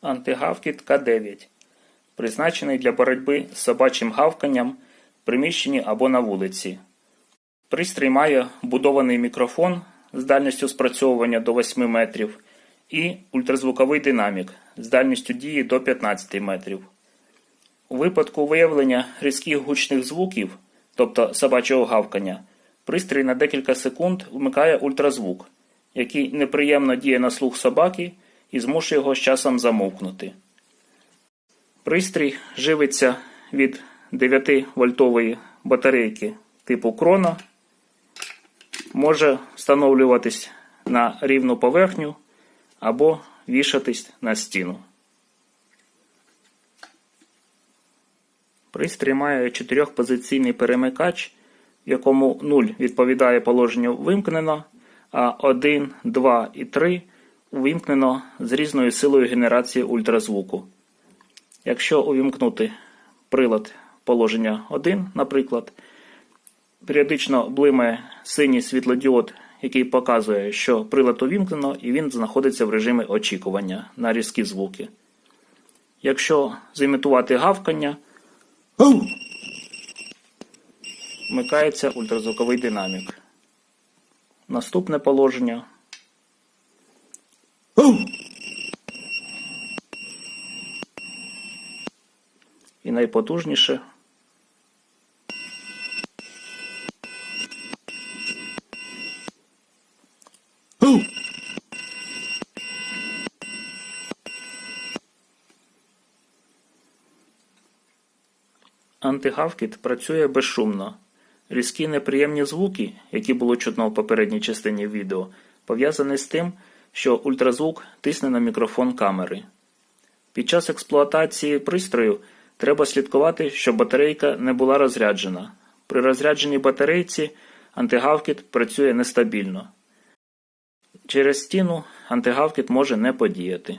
Антигавкіт К9. Призначений для боротьби з собачим гавканням в приміщенні або на вулиці. Пристрій має вбудований мікрофон з дальністю спрацьовування до 8 метрів і ультразвуковий динамік з дальністю дії до 15 метрів. У випадку виявлення різких гучних звуків, тобто собачого гавкання, пристрій на декілька секунд вмикає ультразвук, який неприємно діє на слух собаки і змушує його з часом замовкнути. Пристрій живиться від 9-вольтової батарейки типу крона, може встановлюватись на рівну поверхню або вішатись на стіну. Пристрій має чотирьохпозиційний перемикач, в якому 0 відповідає положенню вимкнено, а 1, 2 і 3 увімкнено з різною силою генерації ультразвуку. Якщо увімкнути прилад положення 1, наприклад, періодично блимає синій світлодіод, який показує, що прилад увімкнено і він знаходиться в режимі очікування на різкі звуки. Якщо зімітувати гавкання, вмикається ультразвуковий динамік. Наступне положення. І найпотужніше. Антигавкіт працює безшумно. Різкі неприємні звуки, які було чутно в попередній частині відео, пов'язані з тим, що ультразвук тисне на мікрофон камери. Під час експлуатації пристрою треба слідкувати, щоб батарейка не була розряджена. При розрядженій батарейці антигавкіт працює нестабільно. Через стіну антигавкіт може не подіяти.